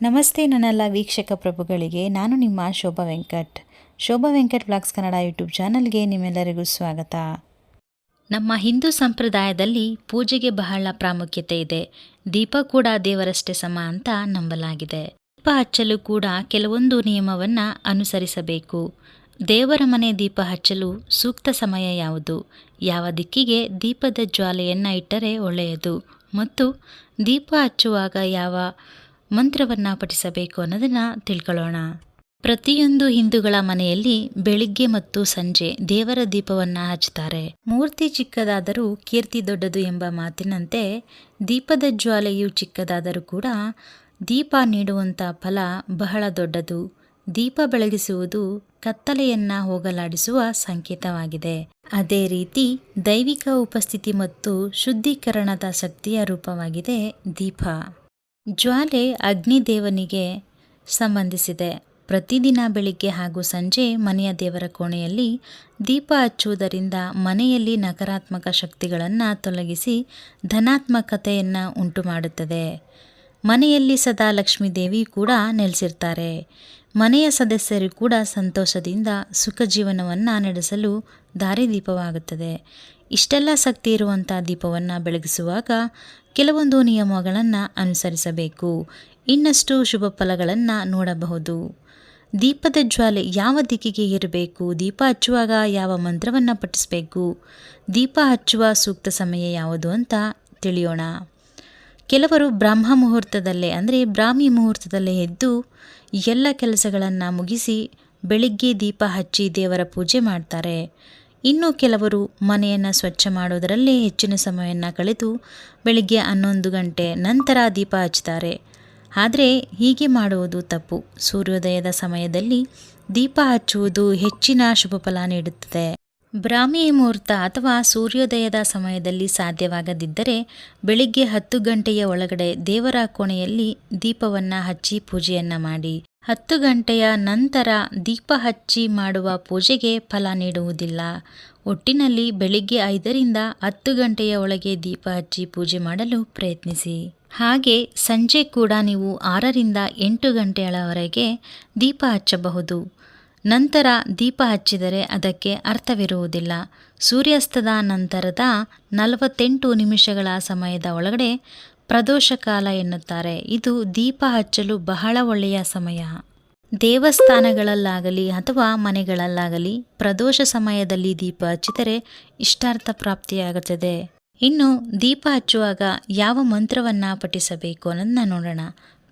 ನಮಸ್ತೆ ನನ್ನೆಲ್ಲ ವೀಕ್ಷಕ ಪ್ರಭುಗಳಿಗೆ, ನಾನು ನಿಮ್ಮ ಶೋಭಾ ವೆಂಕಟ್. ಶೋಭಾ ವೆಂಕಟ್ ಬ್ಲಾಗ್ಸ್ ಕನ್ನಡ ಯೂಟ್ಯೂಬ್ ಚಾನಲ್ಗೆ ನಿಮ್ಮೆಲ್ಲರಿಗೂ ಸ್ವಾಗತ. ನಮ್ಮ ಹಿಂದೂ ಸಂಪ್ರದಾಯದಲ್ಲಿ ಪೂಜೆಗೆ ಬಹಳ ಪ್ರಾಮುಖ್ಯತೆ ಇದೆ. ದೀಪ ಕೂಡ ದೇವರಷ್ಟೇ ಸಮ ಅಂತ ನಂಬಲಾಗಿದೆ. ದೀಪ ಹಚ್ಚಲು ಕೂಡ ಕೆಲವೊಂದು ನಿಯಮವನ್ನು ಅನುಸರಿಸಬೇಕು. ದೇವರ ಮನೆ ದೀಪ ಹಚ್ಚಲು ಸೂಕ್ತ ಸಮಯ ಯಾವುದು? ಯಾವ ದಿಕ್ಕಿಗೆ ದೀಪದ ಜ್ವಾಲೆಯನ್ನು ಇಟ್ಟರೆ ಒಳ್ಳೆಯದು? ಮತ್ತು ದೀಪ ಹಚ್ಚುವಾಗ ಯಾವ ಮಂತ್ರವನ್ನು ಪಠಿಸಬೇಕು ಅನ್ನೋದನ್ನು ತಿಳ್ಕೊಳ್ಳೋಣ. ಪ್ರತಿಯೊಂದು ಹಿಂದೂಗಳ ಮನೆಯಲ್ಲಿ ಬೆಳಿಗ್ಗೆ ಮತ್ತು ಸಂಜೆ ದೇವರ ದೀಪವನ್ನು ಹಚ್ಚುತ್ತಾರೆ. ಮೂರ್ತಿ ಚಿಕ್ಕದಾದರೂ ಕೀರ್ತಿ ದೊಡ್ಡದು ಎಂಬ ಮಾತಿನಂತೆ ದೀಪದ ಜ್ವಾಲೆಯು ಚಿಕ್ಕದಾದರೂ ಕೂಡ ದೀಪ ನೀಡುವಂಥ ಫಲ ಬಹಳ ದೊಡ್ಡದು. ದೀಪ ಬೆಳಗಿಸುವುದು ಕತ್ತಲೆಯನ್ನ ಹೋಗಲಾಡಿಸುವ ಸಂಕೇತವಾಗಿದೆ. ಅದೇ ರೀತಿ ದೈವಿಕ ಉಪಸ್ಥಿತಿ ಮತ್ತು ಶುದ್ಧೀಕರಣದ ಶಕ್ತಿಯ ರೂಪವಾಗಿದೆ ದೀಪ. ಜ್ವಾಲೆ ಅಗ್ನಿದೇವನಿಗೆ ಸಂಬಂಧಿಸಿದೆ. ಪ್ರತಿದಿನ ಬೆಳಿಗ್ಗೆ ಹಾಗೂ ಸಂಜೆ ಮನೆಯ ದೇವರ ಕೋಣೆಯಲ್ಲಿ ದೀಪ ಹಚ್ಚುವುದರಿಂದ ಮನೆಯಲ್ಲಿ ನಕಾರಾತ್ಮಕ ಶಕ್ತಿಗಳನ್ನು ತೊಲಗಿಸಿ ಧನಾತ್ಮಕತೆಯನ್ನು ಉಂಟು ಮಾಡುತ್ತದೆ ಮನೆಯಲ್ಲಿ ಸದಾ ಲಕ್ಷ್ಮೀ ದೇವಿ ಕೂಡ ನೆಲೆಸಿರ್ತಾರೆ. ಮನೆಯ ಸದಸ್ಯರು ಕೂಡ ಸಂತೋಷದಿಂದ ಸುಖ ಜೀವನವನ್ನು ನಡೆಸಲು ದಾರಿದೀಪವಾಗುತ್ತದೆ. ಇಷ್ಟೆಲ್ಲ ಶಕ್ತಿ ಇರುವಂಥ ದೀಪವನ್ನು ಬೆಳಗಿಸುವಾಗ ಕೆಲವೊಂದು ನಿಯಮಗಳನ್ನು ಅನುಸರಿಸಬೇಕು. ಇನ್ನಷ್ಟು ಶುಭ ಫಲಗಳನ್ನು ನೋಡಬಹುದು. ದೀಪದ ಜ್ವಾಲೆ ಯಾವ ದಿಕ್ಕಿಗೆ ಇರಬೇಕು ದೀಪ ಹಚ್ಚುವಾಗ ಯಾವ ಮಂತ್ರವನ್ನು ಪಠಿಸಬೇಕು? ದೀಪ ಹಚ್ಚುವ ಸೂಕ್ತ ಸಮಯ ಯಾವುದು ಅಂತ ತಿಳಿಯೋಣ. ಕೆಲವರು ಬ್ರಾಹ್ಮ ಮುಹೂರ್ತದಲ್ಲೇ ಅಂದರೆ ಬ್ರಾಹ್ಮಿ ಮುಹೂರ್ತದಲ್ಲೇ ಎದ್ದು ಎಲ್ಲ ಕೆಲಸಗಳನ್ನು ಮುಗಿಸಿ ಬೆಳಿಗ್ಗೆ ದೀಪ ಹಚ್ಚಿ ದೇವರ ಪೂಜೆ ಮಾಡ್ತಾರೆ. ಇನ್ನು ಕೆಲವರು ಮನೆಯನ್ನು ಸ್ವಚ್ಛ ಮಾಡೋದರಲ್ಲೇ ಹೆಚ್ಚಿನ ಸಮಯವನ್ನು ಕಳೆದು ಬೆಳಿಗ್ಗೆ ಹನ್ನೊಂದು ಗಂಟೆ ನಂತರ ದೀಪ ಹಚ್ತಾರೆ ಆದರೆ ಹೀಗೆ ಮಾಡುವುದು ತಪ್ಪು. ಸೂರ್ಯೋದಯದ ಸಮಯದಲ್ಲಿ ದೀಪ ಹಚ್ಚುವುದು ಹೆಚ್ಚಿನ ಶುಭ ಫಲ ನೀಡುತ್ತದೆ. ಬ್ರಾಹ್ಮಿ ಮುಹೂರ್ತ ಅಥವಾ ಸೂರ್ಯೋದಯದ ಸಮಯದಲ್ಲಿ ಸಾಧ್ಯವಾಗದಿದ್ದರೆ ಬೆಳಿಗ್ಗೆ ಹತ್ತು ಗಂಟೆಯ ಒಳಗಡೆ ದೇವರ ಕೋಣೆಯಲ್ಲಿ ದೀಪವನ್ನು ಹಚ್ಚಿ ಪೂಜೆಯನ್ನು ಮಾಡಿ. ಹತ್ತು ಗಂಟೆಯ ನಂತರ ದೀಪ ಹಚ್ಚಿ ಮಾಡುವ ಪೂಜೆಗೆ ಫಲ ನೀಡುವುದಿಲ್ಲ. ಒಟ್ಟಿನಲ್ಲಿ ಬೆಳಿಗ್ಗೆ ಐದರಿಂದ ಹತ್ತು ಗಂಟೆಯ ಒಳಗೆ ದೀಪ ಹಚ್ಚಿ ಪೂಜೆ ಮಾಡಲು ಪ್ರಯತ್ನಿಸಿ. ಹಾಗೆ ಸಂಜೆ ಕೂಡ ನೀವು ಆರರಿಂದ ಎಂಟು ಗಂಟೆಗಳವರೆಗೆ ದೀಪ ಹಚ್ಚಬಹುದು. ನಂತರ ದೀಪ ಹಚ್ಚಿದರೆ ಅದಕ್ಕೆ ಅರ್ಥವಿರುವುದಿಲ್ಲ. ಸೂರ್ಯಾಸ್ತದ ನಂತರದ ನಲವತ್ತೆಂಟು ನಿಮಿಷಗಳ ಸಮಯದ ಒಳಗಡೆ ಪ್ರದೋಷ ಕಾಲ ಎನ್ನುತ್ತಾರೆ. ಇದು ದೀಪ ಹಚ್ಚಲು ಬಹಳ ಒಳ್ಳೆಯ ಸಮಯ. ದೇವಸ್ಥಾನಗಳಲ್ಲಾಗಲಿ ಅಥವಾ ಮನೆಗಳಲ್ಲಾಗಲಿ ಪ್ರದೋಷ ಸಮಯದಲ್ಲಿ ದೀಪ ಹಚ್ಚಿದರೆ ಇಷ್ಟಾರ್ಥ ಪ್ರಾಪ್ತಿಯಾಗುತ್ತದೆ. ಇನ್ನು ದೀಪ ಹಚ್ಚುವಾಗ ಯಾವ ಮಂತ್ರವನ್ನು ಪಠಿಸಬೇಕು ಅನ್ನೋದನ್ನ ನೋಡೋಣ.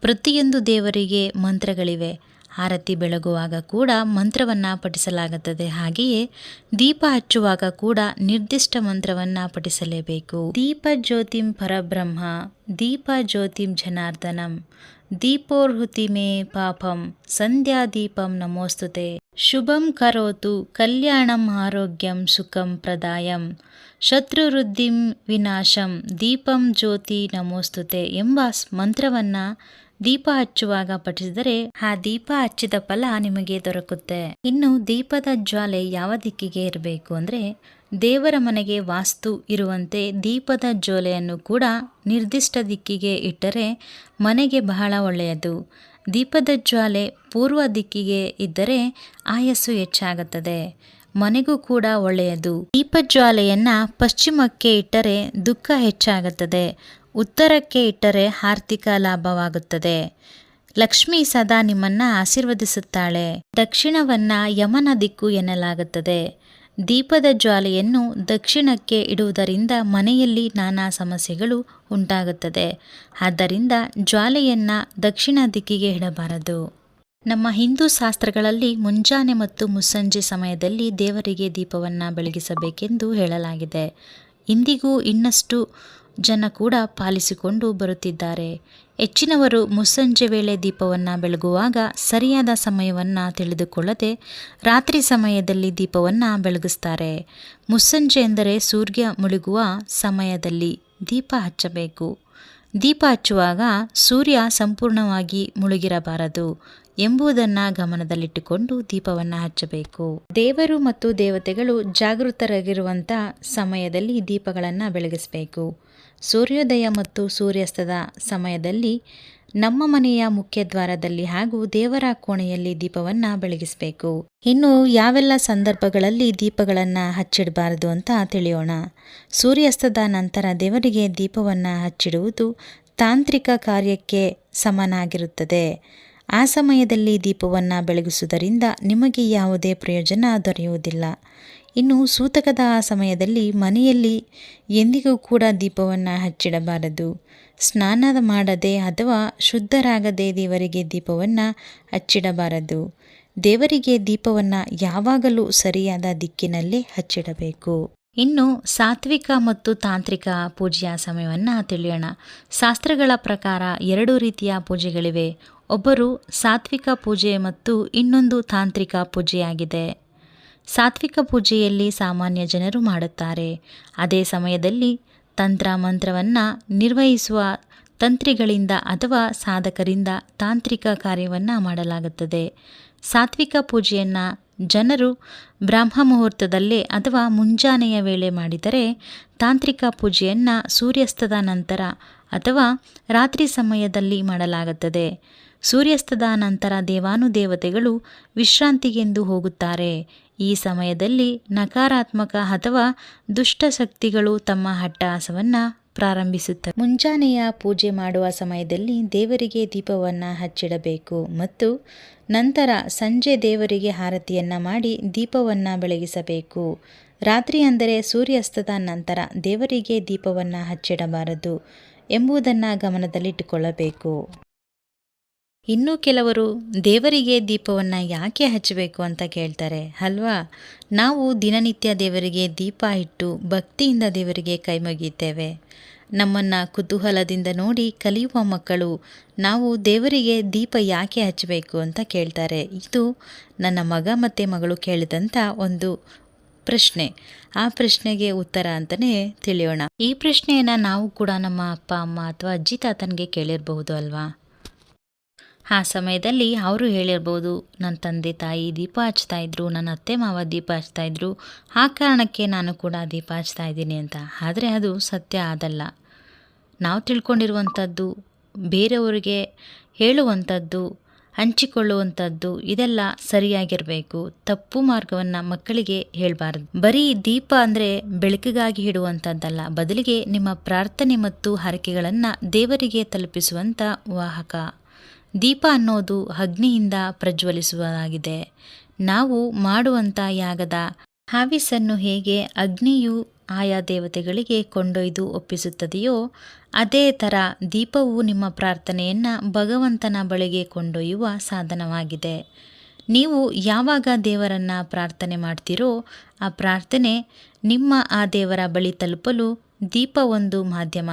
ಪ್ರತಿಯೊಂದು ದೇವರಿಗೆ ಮಂತ್ರಗಳಿವೆ. ಆರತಿ ಬೆಳಗುವಾಗ ಕೂಡ ಮಂತ್ರವನ್ನು ಪಠಿಸಲಾಗುತ್ತದೆ. ಹಾಗೆಯೇ ದೀಪ ಹಚ್ಚುವಾಗ ಕೂಡ ನಿರ್ದಿಷ್ಟ ಮಂತ್ರವನ್ನು ಪಠಿಸಲೇಬೇಕು. ದೀಪ ಜ್ಯೋತಿಂ ಪರಬ್ರಹ್ಮ, ದೀಪ ಜ್ಯೋತಿಂ ಜನಾರ್ದನಂ, ದೀಪೋರ್ಹುತಿ ಮೇ ಪಾಪಂ, ಸಂಧ್ಯಾ ದೀಪಂ ನಮೋಸ್ತುತೆ. ಶುಭಂ ಕರೋತು, ಕಲ್ಯಾಣಂ ಆರೋಗ್ಯಂ ಸುಖಂ ಪ್ರದಾಯಂ. ಶತ್ರುವೃದ್ಧಿಂ ವಿನಾಶಂ, ದೀಪಂ ಜ್ಯೋತಿ ನಮೋಸ್ತುತೆ ಎಂಬ ಮಂತ್ರವನ್ನು ದೀಪ ಹಚ್ಚುವಾಗ ಪಠಿಸಿದರೆ ಆ ದೀಪ ಹಚ್ಚಿದ ಫಲ ನಿಮಗೆ ದೊರಕುತ್ತೆ. ಇನ್ನು ದೀಪದ ಜ್ವಾಲೆ ಯಾವ ದಿಕ್ಕಿಗೆ ಇರಬೇಕು ಅಂದರೆ ದೇವರ ಮನೆಗೆ ವಾಸ್ತು ಇರುವಂತೆ ದೀಪದ ಜ್ವಾಲೆಯನ್ನು ಕೂಡ ನಿರ್ದಿಷ್ಟ ದಿಕ್ಕಿಗೆ ಇಟ್ಟರೆ ಮನೆಗೆ ಬಹಳ ಒಳ್ಳೆಯದು. ದೀಪದ ಜ್ವಾಲೆ ಪೂರ್ವ ದಿಕ್ಕಿಗೆ ಇದ್ದರೆ ಆಯಸ್ಸು ಹೆಚ್ಚಾಗುತ್ತದೆ. ಮನೆಗೂ ಕೂಡ ಒಳ್ಳೆಯದು. ದೀಪಜ್ವಾಲೆಯನ್ನು ಪಶ್ಚಿಮಕ್ಕೆ ಇಟ್ಟರೆ ದುಃಖ ಹೆಚ್ಚಾಗುತ್ತದೆ. ಉತ್ತರಕ್ಕೆ ಇಟ್ಟರೆ ಆರ್ಥಿಕ ಲಾಭವಾಗುತ್ತದೆ. ಲಕ್ಷ್ಮಿ ಸದಾ ನಿಮ್ಮನ್ನ ಆಶೀರ್ವದಿಸುತ್ತಾಳೆ. ದಕ್ಷಿಣವನ್ನ ಯಮನ ದಿಕ್ಕು ಎನ್ನಲಾಗುತ್ತದೆ. ದೀಪದ ಜ್ವಾಲೆಯನ್ನು ದಕ್ಷಿಣಕ್ಕೆ ಇಡುವುದರಿಂದ ಮನೆಯಲ್ಲಿ ನಾನಾ ಸಮಸ್ಯೆಗಳು ಉಂಟಾಗುತ್ತದೆ. ಆದ್ದರಿಂದ ಜ್ವಾಲೆಯನ್ನ ದಕ್ಷಿಣ ದಿಕ್ಕಿಗೆ ಇಡಬಾರದು. ನಮ್ಮ ಹಿಂದೂ ಶಾಸ್ತ್ರಗಳಲ್ಲಿ ಮುಂಜಾನೆ ಮತ್ತು ಮುಸ್ಸಂಜೆ ಸಮಯದಲ್ಲಿ ದೇವರಿಗೆ ದೀಪವನ್ನು ಬೆಳಗಿಸಬೇಕೆಂದು ಹೇಳಲಾಗಿದೆ. ಇಂದಿಗೂ ಇನ್ನಷ್ಟು ಜನ ಕೂಡ ಪಾಲಿಸಿಕೊಂಡು ಬರುತ್ತಿದ್ದಾರೆ. ಹೆಚ್ಚಿನವರು ಮುಸ್ಸಂಜೆ ವೇಳೆ ದೀಪವನ್ನು ಬೆಳಗುವಾಗ ಸರಿಯಾದ ಸಮಯವನ್ನು ತಿಳಿದುಕೊಳ್ಳದೆ ರಾತ್ರಿ ಸಮಯದಲ್ಲಿ ದೀಪವನ್ನು ಬೆಳಗಿಸ್ತಾರೆ. ಮುಸ್ಸಂಜೆ ಎಂದರೆ ಸೂರ್ಯ ಮುಳುಗುವ ಸಮಯದಲ್ಲಿ ದೀಪ ಹಚ್ಚಬೇಕು. ದೀಪ ಹಚ್ಚುವಾಗ ಸೂರ್ಯ ಸಂಪೂರ್ಣವಾಗಿ ಮುಳುಗಿರಬಾರದು. ಎಂಬುದನ್ನು ಗಮನದಲ್ಲಿಟ್ಟುಕೊಂಡು ದೀಪವನ್ನು ಹಚ್ಚಬೇಕು. ದೇವರು ಮತ್ತು ದೇವತೆಗಳು ಜಾಗೃತರಾಗಿರುವಂಥ ಸಮಯದಲ್ಲಿ ದೀಪಗಳನ್ನು ಬೆಳಗಿಸಬೇಕು. ಸೂರ್ಯೋದಯ ಮತ್ತು ಸೂರ್ಯಾಸ್ತದ ಸಮಯದಲ್ಲಿ ನಮ್ಮ ಮನೆಯ ಮುಖ್ಯದ್ವಾರದಲ್ಲಿ ಹಾಗೂ ದೇವರ ಕೋಣೆಯಲ್ಲಿ ದೀಪವನ್ನು ಬೆಳಗಿಸಬೇಕು. ಇನ್ನು ಯಾವೆಲ್ಲ ಸಂದರ್ಭಗಳಲ್ಲಿ ದೀಪಗಳನ್ನು ಹಚ್ಚಿಡಬಾರದು ಅಂತ ತಿಳಿಯೋಣ. ಸೂರ್ಯಾಸ್ತದ ನಂತರ ದೇವರಿಗೆ ದೀಪವನ್ನು ಹಚ್ಚಿಡುವುದು ತಾಂತ್ರಿಕ ಕಾರ್ಯಕ್ಕೆ ಸಮನಾಗಿರುತ್ತದೆ. ಆ ಸಮಯದಲ್ಲಿ ದೀಪವನ್ನು ಬೆಳಗಿಸುವುದರಿಂದ ನಿಮಗೆ ಯಾವುದೇ ಪ್ರಯೋಜನ ದೊರೆಯುವುದಿಲ್ಲ. ಇನ್ನು ಸೂತಕದ ಆ ಸಮಯದಲ್ಲಿ ಮನೆಯಲ್ಲಿ ಎಂದಿಗೂ ಕೂಡ ದೀಪವನ್ನು ಹಚ್ಚಿಡಬಾರದು. ಸ್ನಾನ ಮಾಡದೆ ಅಥವಾ ಶುದ್ಧರಾಗದೆ ದೇವರಿಗೆ ದೀಪವನ್ನು ಹಚ್ಚಿಡಬಾರದು. ದೇವರಿಗೆ ದೀಪವನ್ನು ಯಾವಾಗಲೂ ಸರಿಯಾದ ದಿಕ್ಕಿನಲ್ಲಿ ಹಚ್ಚಿಡಬೇಕು. ಇನ್ನು ಸಾತ್ವಿಕ ಮತ್ತು ತಾಂತ್ರಿಕ ಪೂಜೆಯ ಸಮಯವನ್ನು ತಿಳಿಯೋಣ. ಶಾಸ್ತ್ರಗಳ ಪ್ರಕಾರ ಎರಡು ರೀತಿಯ ಪೂಜೆಗಳಿವೆ. ಒಬ್ಬರು ಸಾತ್ವಿಕ ಪೂಜೆ ಮತ್ತು ಇನ್ನೊಂದು ತಾಂತ್ರಿಕ ಪೂಜೆಯಾಗಿದೆ. ಸಾತ್ವಿಕ ಪೂಜೆಯಲ್ಲಿ ಸಾಮಾನ್ಯ ಜನರು ಮಾಡುತ್ತಾರೆ. ಅದೇ ಸಮಯದಲ್ಲಿ ತಂತ್ರ ಮಂತ್ರವನ್ನು ನಿರ್ವಹಿಸುವ ತಂತ್ರಿಗಳಿಂದ ಅಥವಾ ಸಾಧಕರಿಂದ ತಾಂತ್ರಿಕ ಕಾರ್ಯವನ್ನು ಮಾಡಲಾಗುತ್ತದೆ. ಸಾತ್ವಿಕ ಪೂಜೆಯನ್ನು ಜನರು ಬ್ರಾಹ್ಮ ಮುಹೂರ್ತದಲ್ಲೇ ಅಥವಾ ಮುಂಜಾನೆಯ ವೇಳೆ ಮಾಡಿದರೆ ತಾಂತ್ರಿಕ ಪೂಜೆಯನ್ನು ಸೂರ್ಯಾಸ್ತದ ನಂತರ ಅಥವಾ ರಾತ್ರಿ ಸಮಯದಲ್ಲಿ ಮಾಡಲಾಗುತ್ತದೆ. ಸೂರ್ಯಾಸ್ತದ ನಂತರ ದೇವಾನುದೇವತೆಗಳು ವಿಶ್ರಾಂತಿಗೆಂದು ಹೋಗುತ್ತಾರೆ. ಈ ಸಮಯದಲ್ಲಿ ನಕಾರಾತ್ಮಕ ಅಥವಾ ದುಷ್ಟ ಶಕ್ತಿಗಳು ತಮ್ಮ ಹಟ್ಟಹಾಸವನ್ನು ಪ್ರಾರಂಭಿಸುತ್ತವೆ ಮುಂಜಾನೆಯ ಪೂಜೆ ಮಾಡುವ ಸಮಯದಲ್ಲಿ ದೇವರಿಗೆ ದೀಪವನ್ನು ಹಚ್ಚಿಡಬೇಕು ಮತ್ತು ನಂತರ ಸಂಜೆ ದೇವರಿಗೆ ಹಾರತಿಯನ್ನು ಮಾಡಿ ದೀಪವನ್ನು ಬೆಳಗಿಸಬೇಕು. ರಾತ್ರಿ ಅಂದರೆ ಸೂರ್ಯಾಸ್ತದ ನಂತರ ದೇವರಿಗೆ ದೀಪವನ್ನು ಹಚ್ಚಿಡಬಾರದು ಎಂಬುದನ್ನು ಗಮನದಲ್ಲಿಟ್ಟುಕೊಳ್ಳಬೇಕು. ಇನ್ನು ಕೆಲವರು ದೇವರಿಗೆ ದೀಪವನ್ನು ಯಾಕೆ ಹಚ್ಚಬೇಕು ಅಂತ ಕೇಳ್ತಾರೆ, ಅಲ್ವಾ? ನಾವು ದಿನನಿತ್ಯ ದೇವರಿಗೆ ದೀಪ ಇಟ್ಟು ಭಕ್ತಿಯಿಂದ ದೇವರಿಗೆ ಕೈ ಮುಗಿಯುತ್ತೇವೆ ನಮ್ಮನ್ನು ಕುತೂಹಲದಿಂದ ನೋಡಿ ಕಲಿಯುವ ಮಕ್ಕಳು, ನಾವು ದೇವರಿಗೆ ದೀಪ ಯಾಕೆ ಹಚ್ಚಬೇಕು ಅಂತ ಕೇಳ್ತಾರೆ. ಇದು ನನ್ನ ಮಗ ಮತ್ತು ಮಗಳು ಕೇಳಿದಂಥ ಒಂದು ಪ್ರಶ್ನೆ. ಆ ಪ್ರಶ್ನೆಗೆ ಉತ್ತರ ಅಂತಲೇ ತಿಳಿಯೋಣ. ಈ ಪ್ರಶ್ನೆಯನ್ನು ನಾವು ಕೂಡ ನಮ್ಮ ಅಪ್ಪ, ಅಮ್ಮ ಅಥವಾ ಅಜ್ಜಿ ತಾತನಿಗೆ ಕೇಳಿರಬಹುದು, ಅಲ್ವಾ? ಆ ಸಮಯದಲ್ಲಿ ಅವರು ಹೇಳಿರ್ಬೋದು, ನನ್ನ ತಂದೆ ತಾಯಿ ದೀಪ ಹಚ್ತಾ ಇದ್ರು, ನನ್ನ ಅತ್ತೆ ಮಾವ ದೀಪ ಹಚ್ತಾ ಇದ್ರು, ಆ ಕಾರಣಕ್ಕೆ ನಾನು ಕೂಡ ದೀಪ ಹಚ್ತಾ ಇದ್ದೀನಿ ಅಂತ. ಆದರೆ ಅದು ಸತ್ಯ ಆದಲ್ಲ ನಾವು ತಿಳ್ಕೊಂಡಿರುವಂಥದ್ದು, ಬೇರೆಯವರಿಗೆ ಹೇಳುವಂಥದ್ದು, ಹಂಚಿಕೊಳ್ಳುವಂಥದ್ದು, ಇದೆಲ್ಲ ಸರಿಯಾಗಿರಬೇಕು. ತಪ್ಪು ಮಾರ್ಗವನ್ನು ಮಕ್ಕಳಿಗೆ ಹೇಳಬಾರ್ದು. ಬರೀ ದೀಪ ಅಂದರೆ ಬೆಳಕಿಗಾಗಿ ಹಿಡುವಂಥದ್ದಲ್ಲ ಬದಲಿಗೆ ನಿಮ್ಮ ಪ್ರಾರ್ಥನೆ ಮತ್ತು ಹರಕೆಗಳನ್ನು ದೇವರಿಗೆ ತಲುಪಿಸುವಂಥ ವಾಹಕ. ದೀಪ ಅನ್ನೋದು ಅಗ್ನಿಯಿಂದ ಪ್ರಜ್ವಲಿಸುವುದಾಗಿದೆ. ನಾವು ಮಾಡುವಂಥ ಯಾಗದ ಹಾವಿಸನ್ನು ಹೇಗೆ ಅಗ್ನಿಯು ಆಯಾ ದೇವತೆಗಳಿಗೆ ಕೊಂಡೊಯ್ದು ಒಪ್ಪಿಸುತ್ತದೆಯೋ, ಅದೇ ಥರ ದೀಪವು ನಿಮ್ಮ ಪ್ರಾರ್ಥನೆಯನ್ನು ಭಗವಂತನ ಬಳಿಗೆ ಕೊಂಡೊಯ್ಯುವ ಸಾಧನವಾಗಿದೆ. ನೀವು ಯಾವಾಗ ದೇವರನ್ನು ಪ್ರಾರ್ಥನೆ ಮಾಡ್ತೀರೋ, ಆ ಪ್ರಾರ್ಥನೆ ನಿಮ್ಮ ಆ ದೇವರ ಬಳಿ ತಲುಪಲು ದೀಪ ಒಂದು ಮಾಧ್ಯಮ.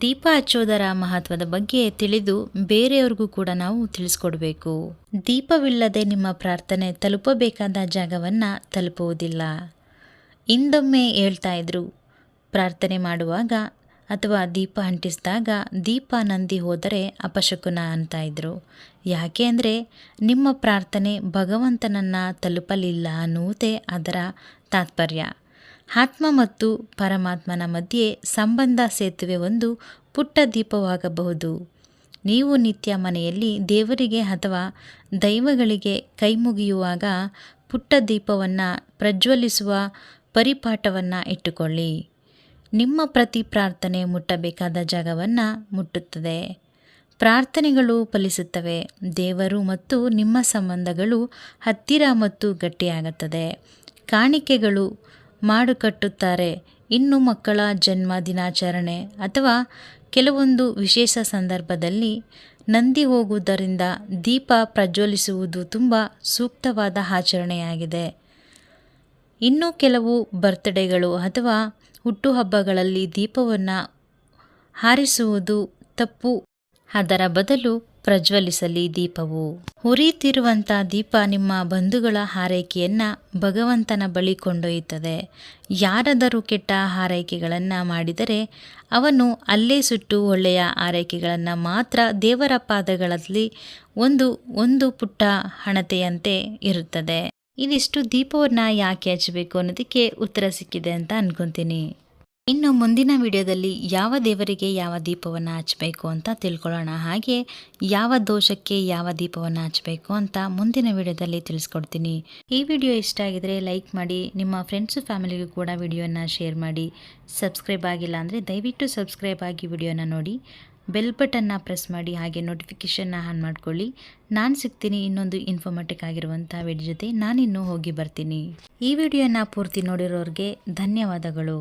ದೀಪ ಹಚ್ಚೋದರ ಮಹತ್ವದ ಬಗ್ಗೆ ತಿಳಿದು ಬೇರೆಯವ್ರಿಗೂ ಕೂಡ ನಾವು ತಿಳಿಸ್ಕೊಡ್ಬೇಕು. ದೀಪವಿಲ್ಲದೆ ನಿಮ್ಮ ಪ್ರಾರ್ಥನೆ ತಲುಪಬೇಕಾದ ಜಾಗವನ್ನು ತಲುಪುವುದಿಲ್ಲ. ಇಂದೊಮ್ಮೆ ಹೇಳ್ತಾ ಇದ್ರು, ಪ್ರಾರ್ಥನೆ ಮಾಡುವಾಗ ಅಥವಾ ದೀಪ ಅಂಟಿಸಿದಾಗ ದೀಪ ನಂದಿ ಹೋದರೆ ಅಪಶಕುನ ಅಂತ ಇದ್ರು. ಯಾಕೆ ಅಂದರೆ ನಿಮ್ಮ ಪ್ರಾರ್ಥನೆ ಭಗವಂತನನ್ನು ತಲುಪಲಿಲ್ಲ ಅನ್ನುವುದೇ ಅದರ ತಾತ್ಪರ್ಯ. ಆತ್ಮ ಮತ್ತು ಪರಮಾತ್ಮನ ಮಧ್ಯೆ ಸಂಬಂಧ ಸೇತುವೆ ಒಂದು ಪುಟ್ಟ ದೀಪವಾಗಬಹುದು. ನೀವು ನಿತ್ಯ ಮನೆಯಲ್ಲಿ ದೇವರಿಗೆ ಅಥವಾ ದೈವಗಳಿಗೆ ಕೈಮುಗಿಯುವಾಗ ಪುಟ್ಟ ದೀಪವನ್ನು ಪ್ರಜ್ವಲಿಸುವ ಪರಿಪಾಠವನ್ನು ಇಟ್ಟುಕೊಳ್ಳಿ. ನಿಮ್ಮ ಪ್ರತಿ ಪ್ರಾರ್ಥನೆ ಮುಟ್ಟಬೇಕಾದ ಜಾಗವನ್ನು ಮುಟ್ಟುತ್ತದೆ. ಪ್ರಾರ್ಥನೆಗಳು ಫಲಿಸುತ್ತವೆ. ದೇವರು ಮತ್ತು ನಿಮ್ಮ ಸಂಬಂಧಗಳು ಹತ್ತಿರ ಮತ್ತು ಗಟ್ಟಿಯಾಗುತ್ತದೆ. ಕಾಣಿಕೆಗಳು ಮಾಡು ಕಟ್ಟುತ್ತಾರೆ. ಇನ್ನು ಮಕ್ಕಳ ಜನ್ಮ ದಿನಾಚರಣೆ ಅಥವಾ ಕೆಲವೊಂದು ವಿಶೇಷ ಸಂದರ್ಭದಲ್ಲಿ ನಂದಿ ಹೋಗುವುದರಿಂದ ದೀಪ ಪ್ರಜ್ವಲಿಸುವುದು ತುಂಬ ಸೂಕ್ತವಾದ ಆಚರಣೆಯಾಗಿದೆ. ಇನ್ನು ಕೆಲವು ಬರ್ತ್ಡೇಗಳು ಅಥವಾ ಹುಟ್ಟುಹಬ್ಬಗಳಲ್ಲಿ ದೀಪವನ್ನು ಹಾರಿಸುವುದು ತಪ್ಪು. ಅದರ ಬದಲು ಪ್ರಜ್ವಲಿಸಲಿ ದೀಪವು. ಉರಿಯುತ್ತಿರುವಂಥ ದೀಪ ನಿಮ್ಮ ಬಂಧುಗಳ ಹಾರೈಕೆಯನ್ನು ಭಗವಂತನ ಬಳಿ ಕೊಂಡೊಯ್ಯುತ್ತದೆ. ಯಾರಾದರೂ ಕೆಟ್ಟ ಹಾರೈಕೆಗಳನ್ನು ಮಾಡಿದರೆ ಅವನು ಅಲ್ಲೇ ಸುಟ್ಟು ಒಳ್ಳೆಯ ಆರೈಕೆಗಳನ್ನು ಮಾತ್ರ ದೇವರ ಪಾದಗಳಲ್ಲಿ ಒಂದು ಒಂದು ಪುಟ್ಟ ಹಣತೆಯಂತೆ ಇರುತ್ತದೆ. ಇದಿಷ್ಟು ದೀಪವನ್ನು ಯಾಕೆ ಹಚ್ಚಬೇಕು ಅನ್ನೋದಕ್ಕೆ ಉತ್ತರ ಸಿಕ್ಕಿದೆ ಅಂತ ಅನ್ಕೊತೀನಿ. ಇನ್ನು ಮುಂದಿನ ವಿಡಿಯೋದಲ್ಲಿ ಯಾವ ದೇವರಿಗೆ ಯಾವ ದೀಪವನ್ನು ಹಚ್ಚಬೇಕು ಅಂತ ತಿಳ್ಕೊಳ್ಳೋಣ. ಹಾಗೆ ಯಾವ ದೋಷಕ್ಕೆ ಯಾವ ದೀಪವನ್ನು ಹಚ್ಚಬೇಕು ಅಂತ ಮುಂದಿನ ವಿಡಿಯೋದಲ್ಲಿ ತಿಳಿಸ್ಕೊಡ್ತೀನಿ. ಈ ವಿಡಿಯೋ ಇಷ್ಟ ಆಗಿದರೆ ಲೈಕ್ ಮಾಡಿ, ನಿಮ್ಮ ಫ್ರೆಂಡ್ಸು ಫ್ಯಾಮಿಲಿಗೂ ಕೂಡ ವಿಡಿಯೋನ ಶೇರ್ ಮಾಡಿ. ಸಬ್ಸ್ಕ್ರೈಬ್ ಆಗಿಲ್ಲ ಅಂದರೆ ದಯವಿಟ್ಟು ಸಬ್ಸ್ಕ್ರೈಬ್ ಆಗಿ ವಿಡಿಯೋನ ನೋಡಿ. ಬೆಲ್ ಬಟನ್ನ ಪ್ರೆಸ್ ಮಾಡಿ, ಹಾಗೆ ನೋಟಿಫಿಕೇಷನ್ನ ಆನ್ ಮಾಡ್ಕೊಳ್ಳಿ. ನಾನು ಸಿಗ್ತೀನಿ ಇನ್ನೊಂದು ಇನ್ಫಾರ್ಮೇಟಿಕ್ ಆಗಿರುವಂಥ ವಿಡಿಯೋ ಜೊತೆ ನಾನಿನ್ನೂ ಹೋಗಿ ಬರ್ತೀನಿ. ಈ ವಿಡಿಯೋನ ಪೂರ್ತಿ ನೋಡಿರೋರಿಗೆ ಧನ್ಯವಾದಗಳು.